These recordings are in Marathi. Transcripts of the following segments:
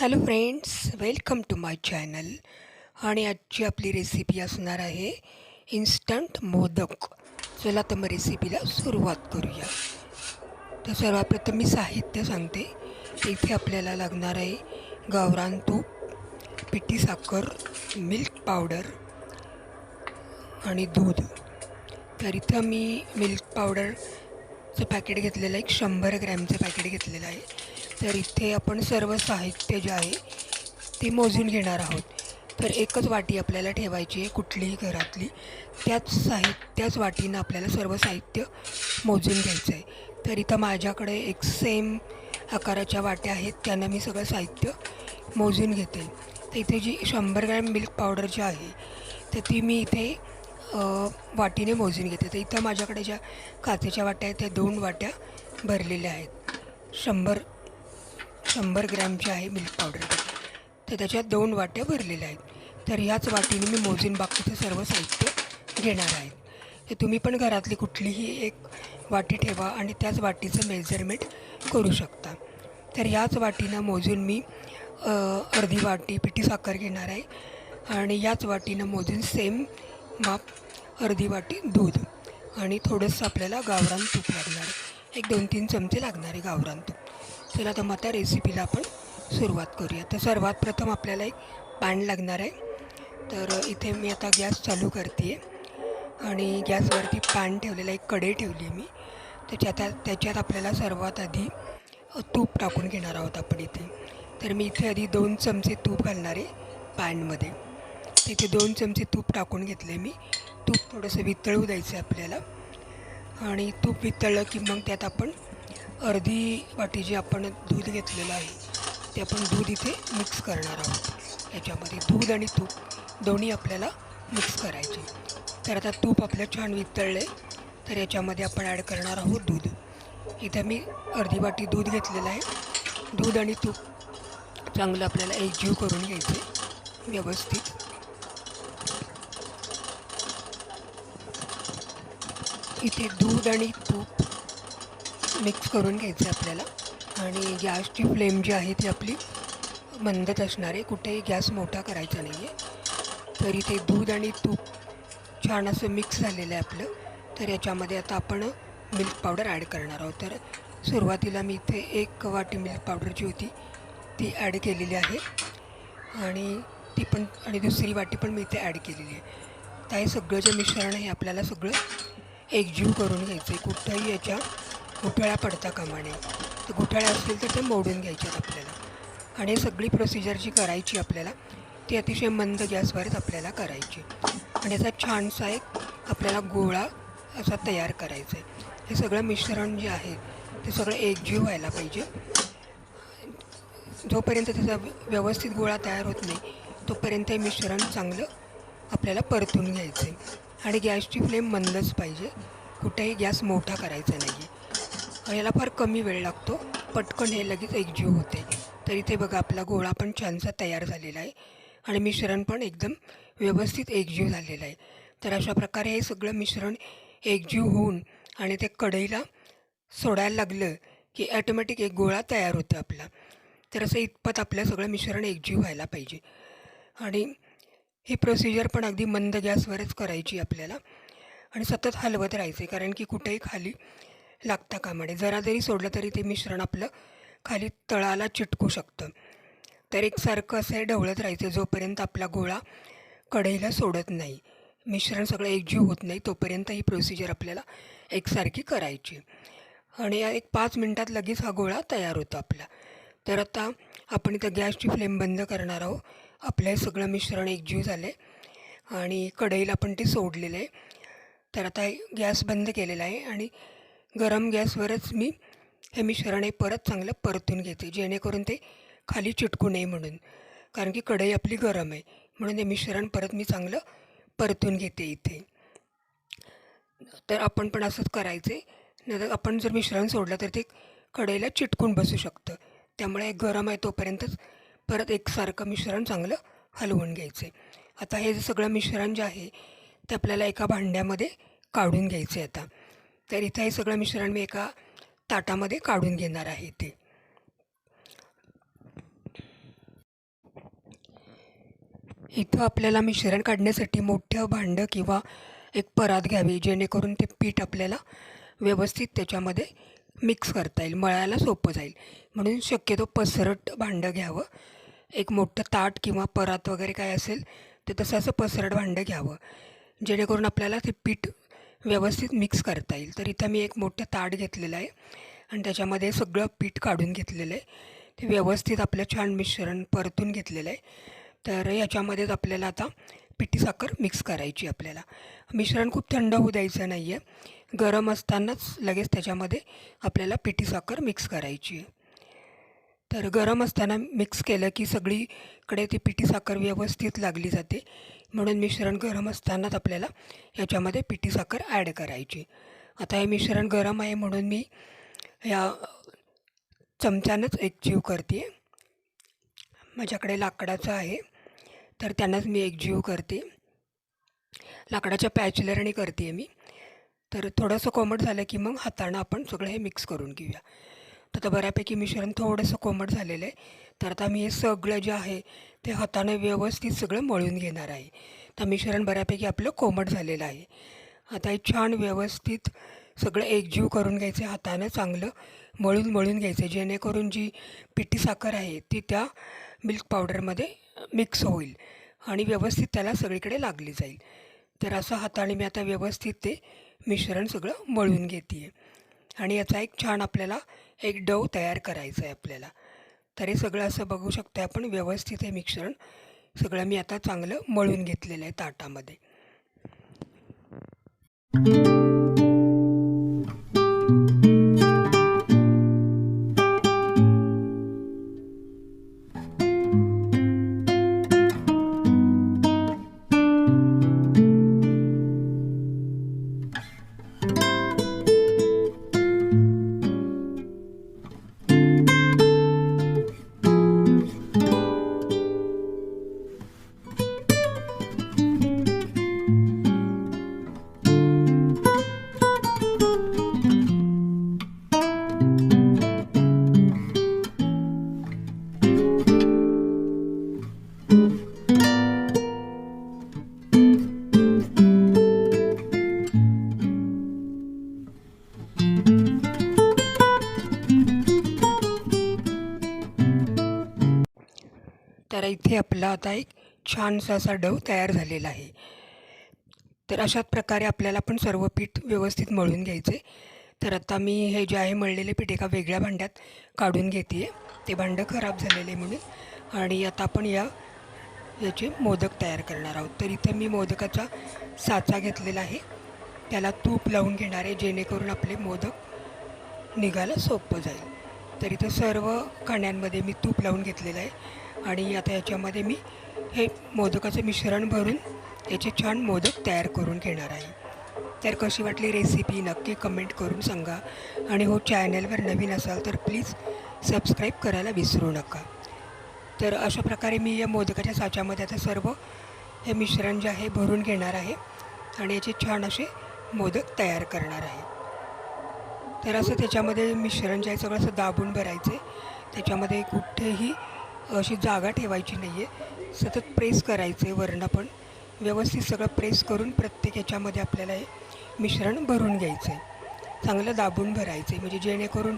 Hello friends welcome to my channel आणि आजची आपली रेसिपी असणार आहे इन्स्टंट मोदक. चला तर मग रेसिपीला सुरुवात करूया. तर सर्वप्रथम मी साहित्य सांगते. इथे आपल्याला लागणार आहे गावरान तूप पिठी साखर मिल्क पावडर आणि दूध. तर इथं मी मिल्क पावडरचं पॅकेट घेतलेलं आहे. एक शंभर ग्रॅमचं पॅकेट घेतलेलं आहे. तर इथे आपण सर्व साहित्य जे आहे ते मोजून घेणार आहोत. तर एकच वाटी आपल्याला ठेवायची आहे कुठलीही घरातली. त्याच साहि त्याच वाटीनं आपल्याला सर्व साहित्य मोजून घ्यायचं आहे. तर इथं माझ्याकडे एक सेम आकाराच्या वाट्या आहेत त्यांना मी सगळं साहित्य मोजून घेते. तर इथे जी शंभर ग्रॅम मिल्क पावडर जी आहे तर ती मी इथे वाटीने मोजून घेते. तर इथं माझ्याकडे ज्या काचेच्या वाट्या आहेत त्या दोन वाट्या भरलेल्या आहेत. शंभर शंभर ग्रॅमची आहे मिल्क पावडर. तर त्याच्यात दोन वाट्या भरलेल्या आहेत. तर ह्याच वाटीने मी मोजून बाकीचं सर्व साहित्य घेणार आहे. तर तुम्ही पण घरातली कुठलीही एक वाटी ठेवा आणि त्याच वाटीचं मेजरमेंट करू शकता. तर याच वाटीनं मोजून मी अर्धी वाटी पिठी साखर घेणार आहे आणि याच वाटीनं मोजून सेम माप अर्धी वाटी दूध. आणि थोडंसं आपल्याला गावरान तूप लागणार. आहे एक दोन तीन चमचे लागणार आहे गावरान तूप. चला तर मग आता रेसिपीला आपण सुरुवात करूया. तर सर्वात प्रथम आपल्याला एक पॅन लागणार आहे. तर इथे मी आता गॅस चालू करते आहे आणि गॅसवरती पॅन ठेवलेला एक कढई ठेवली आहे मी. त्याच्यात त्याच्यात आपल्याला सर्वात आधी तूप टाकून घेणार आहोत आपण इथे. तर मी इथे आधी दोन चमचे तूप घालणार आहे पॅनमध्ये. इथे दोन चमचे तूप टाकून घेतले मी. तूप थोडंसं वितळू द्यायचं आहे आपल्याला. आणि तूप वितळलं की मग त्यात आपण अर्धी वाटी जे आपण दूध घेतलेलं आहे ते आपण दूध इथे मिक्स करणार आहोत. याच्यामध्ये दूध आणि तूप दोन्ही आपल्याला मिक्स करायचे. तर आता तूप आपलं छान वितळले तर याच्यामध्ये आपण ॲड करणार आहोत दूध. इथं मी अर्धी वाटी दूध घेतलेलं आहे. दूध आणि तूप चांगलं आपल्याला एकजीव करून घ्यायचे व्यवस्थित. इथे दूध आणि तूप मिक्स करून घ्यायचं आहे आपल्याला. आणि गॅसची फ्लेम जी आहे ती आपली मंदच असणार. आहे कुठेही गॅस मोठा करायचा नाही आहे तर इथे दूध आणि तूप छान असं मिक्स झालेलं आहे आपलं. तर याच्यामध्ये आता आपण मिल्क पावडर ॲड करणार आहोत. तर सुरुवातीला मी इथे एक वाटी मिल्क पावडर जी होती ती ॲड केलेली आहे. आणि ती पण आणि दुसरी वाटी पण मी इथे ॲड केलेली आहे. तर हे सगळं जे मिश्रण आहे आपल्याला सगळं एकजीव करून घ्यायचं आहे कुठंही याच्या गुठळ्या पडता कामा नये तर गुठळ्या असतील तर ते मोडून घ्यायच्यात आपल्याला. आणि सगळी प्रोसिजर जी करायची आपल्याला ती अतिशय मंद गॅसवरच आपल्याला करायची. आणि याचा छानसा एक आपल्याला गोळा असा तयार करायचा आहे. हे सगळं मिश्रण जे आहे ते सगळं एकजीव व्हायला पाहिजे. जोपर्यंत त्याचा व्यवस्थित गोळा तयार होत नाही तोपर्यंत हे मिश्रण चांगलं आपल्याला परतून घ्यायचं आहे आणि गॅसची फ्लेम मंदच पाहिजे. कुठेही गॅस मोठा करायचा नाही याला फार कमी वेळ लागतो. पटकन हे लगेच एकजीव होते. तर इथे बघा आपला गोळा पण छानसा तयार झालेला आहे. आणि मिश्रण पण एकदम व्यवस्थित एकजीव झालेलं आहे. तर अशा प्रकारे हे सगळं मिश्रण एकजीव होऊन आणि ते कढईला सोडायला लागलं की ॲटोमॅटिक एक गोळा तयार होतो आपला. तर असं इतपत आपलं सगळं मिश्रण एकजीव व्हायला पाहिजे. आणि ही प्रोसिजर पण अगदी मंद गॅसवरच करायची आपल्याला. आणि सतत हलवत राहायचे कारण की कुठेही खाली लागता कामा नये जरा जरी सोडलं तरी ते मिश्रण आपलं खाली तळाला चिटकू शकतं. तर एकसारखं असं ढवळत राहायचं जोपर्यंत आपला गोळा कढईला सोडत नाही. मिश्रण सगळं एकजीव होत नाही तोपर्यंत ही प्रोसिजर आपल्याला एकसारखी करायची. आणि या एक पाच मिनटात लगेच हा गोळा तयार होतो आपला. तर आता आपण इथं गॅसची फ्लेम बंद करणार आहोत. आपलं हे सगळं मिश्रण एकजीव झालं आहे आणि कढईला पण ते सोडलेलं आहे. तर आता गॅस बंद केलेला आहे आणि गरम गॅसवरच मी हे मिश्रण हे परत चांगलं परतून घेते जेणेकरून ते खाली चिटकू नये म्हणून. कारण की कढई आपली गरम आहे म्हणून हे मिश्रण परत मी चांगलं परतून घेते इथे. तर आपण पण असंच करायचं. आहे नाहीतर आपण जर मिश्रण सोडलं तर ते कढईला चिटकून बसू शकतं. त्यामुळे हे गरम आहे तोपर्यंतच परत एकसारखं मिश्रण चांगलं हलवून घ्यायचं. आहे आता हे जे सगळं मिश्रण जे आहे ते आपल्याला एका भांड्यामध्ये काढून घ्यायचं आहे आता. तर इथं हे सगळं मिश्रण मी एका ताटामध्ये काढून घेणार आहे ते इथं आपल्याला मिश्रण काढण्यासाठी मोठं भांडं किंवा एक परात घ्यावी जेणेकरून ते पीठ आपल्याला व्यवस्थित त्याच्यामध्ये मिक्स करता येईल मळायला सोपं जाईल. म्हणून शक्यतो पसरट भांडं घ्यावं. एक मोठं ताट किंवा परात वगैरे काय असेल ते तसं असं पसरट भांडं घ्यावं. जेणेकरून आपल्याला ते पीठ व्यवस्थित मिक्स करता येईल. तर इथं मी एक मोठं ताट घेतलेलं आहे. आणि त्याच्यामध्ये सगळं पीठ काढून घेतलेलं आहे. ते व्यवस्थित आपलं छान मिश्रण परतून घेतलेलं आहे. तर याच्यामध्येच आपल्याला आता पिठी साखर मिक्स करायची आपल्याला. मिश्रण खूप थंड होऊ द्यायचं नाही आहे गरम असतानाच लगेच त्याच्यामध्ये आपल्याला पिठी साखर मिक्स करायची आहे. तर गरम असताना मिक्स केलं की सगळीकडे ती पिठी साखर व्यवस्थित लागली जाते. म्हणून मिश्रण गरम असतानाच आपल्याला याच्यामध्ये पिठी साखर ॲड करायची. आता हे मिश्रण गरम आहे म्हणून मी या चमच्यानंच एकजीव करते माझ्याकडे लाकडाचं आहे तर त्यांनाच मी एकजीव करते लाकडाच्या पॅचलरने करते आहे मी. तर थोडंसं कोमट झालं की मग हातानं आपण सगळं हे मिक्स करून घेऊया. तर आता बऱ्यापैकी मिश्रण थोडंसं कोमट झालेलं आहे. तर आता मी हे सगळं जे आहे ते हातानं व्यवस्थित सगळं मळून घेणार आहे. तर मिश्रण बऱ्यापैकी आपलं कोमट झालेलं आहे. आता हे छान व्यवस्थित सगळं एकजीव करून घ्यायचे हातानं चांगलं मळून मळून घ्यायचं जेणेकरून जी पिठी साखर आहे ती त्या मिल्क पावडरमध्ये मिक्स होईल आणि व्यवस्थित त्याला सगळीकडे लागली जाईल. तर असं हाताने मी आता व्यवस्थित ते मिश्रण सगळं मळून घेते आहे आणि याचा एक छान आपल्याला एक डव तयार करायचं आहे आपल्याला. तर हे सगळं असं बघू शकतो आपण. व्यवस्थित हे मिश्रण सगळं मी आता चांगलं मळून घेतलेलं आहे ताटामध्ये. तर इथे आपला आता एक छानसा असा डव तयार झालेला आहे. तर अशाच प्रकारे आपल्याला पण सर्व पीठ व्यवस्थित मळून घ्यायचे. तर आता मी हे जे आहे मळलेले पीठ एका वेगळ्या भांड्यात काढून घेते आहे ते भांडं खराब झालेले म्हणून. आणि आता आपण या याचे मोदक तयार करणार आहोत. तर इथे मी मोदकाचा साचा घेतलेला आहे. त्याला तूप लावून घेणार आहे जेणेकरून आपले मोदक निघायला सोपं जाईल. तर इथं सर्व खाण्यांमध्ये मी तूप लावून घेतलेलं आहे. आणि आता याच्यामध्ये मी हे मोदकाचं मिश्रण भरून याचे छान मोदक तयार करून घेणार आहे. तर कशी वाटली रेसिपी नक्की कमेंट करून सांगा. आणि हो चॅनलवर नवीन असाल तर प्लीज सबस्क्राईब करायला विसरू नका. तर अशा प्रकारे मी या मोदकाच्या साच्यामध्ये आता सर्व हे मिश्रण जे आहे भरून घेणार आहे. आणि याचे छान असे मोदक तयार करणार आहे. तर असं त्याच्यामध्ये मिश्रण जे आहे सगळं असं दाबून भरायचे त्याच्यामध्ये कुठेही अशी जागा ठेवायची नाही आहे सतत प्रेस करायचं आहे वरणं पण. व्यवस्थित सगळं प्रेस करून प्रत्येक याच्यामध्ये आपल्याला हे मिश्रण भरून घ्यायचं आहे चांगलं दाबून भरायचं आहे म्हणजे जेणेकरून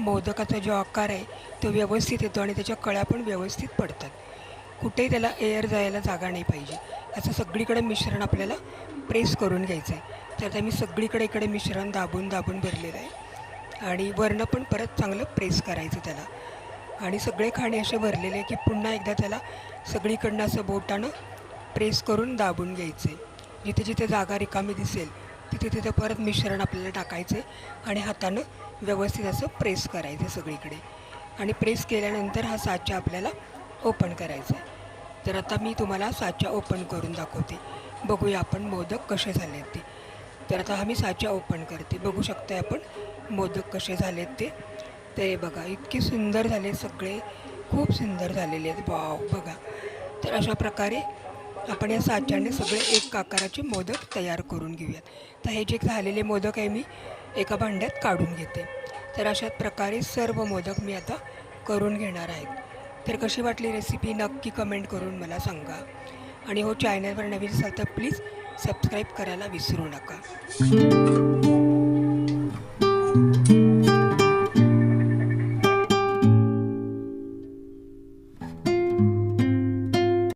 मोदकाचा जो आकार आहे तो व्यवस्थित येतो आणि त्याच्या कळ्या पण व्यवस्थित पडतात. कुठेही त्याला एअर जायला जागा नाही पाहिजे. असं सगळीकडे मिश्रण आपल्याला प्रेस करून घ्यायचं आहे तर आता मी सगळीकडे इकडे मिश्रण दाबून दाबून भरलेलं आहे. आणि वरणं पण परत चांगलं प्रेस करायचं त्याला. आणि सगळे खाणे असे भरलेले की पुन्हा एकदा त्याला सगळीकडनं असं बोटानं प्रेस करून दाबून घ्यायचे. जिथे जिथे जागा रिकामी दिसेल तिथे तिथे परत मिश्रण आपल्याला टाकायचे आणि हातानं व्यवस्थित असं प्रेस करायचं सगळीकडे. आणि प्रेस केल्यानंतर हा साचा आपल्याला ओपन करायचा आहे. तर आता मी तुम्हाला साचा ओपन करून दाखवते. बघूया आपण मोदक कसे झाले ते. तर आता हा मी साचा ओपन करते. बघू शकता आपण मोदक कसे झालेत ते. ते बघा इतके सुंदर झाले सगळे. खूप सुंदर झालेले आहेत. वाव बघा. तर अशा प्रकारे आपण या साच्याने सगळे एक आकाराचे मोदक तयार करून घेऊयात. तर हे जे झालेले मोदक आहे मी एका भांड्यात काढून घेते. तर अशा प्रकारे सर्व मोदक मी आता करून घेणार आहे. तर कशी वाटली रेसिपी नक्की कमेंट करून मला सांगा. आणि हो चॅनलवर नवीन असाल तर प्लीज सबस्क्राईब करायला विसरू नका.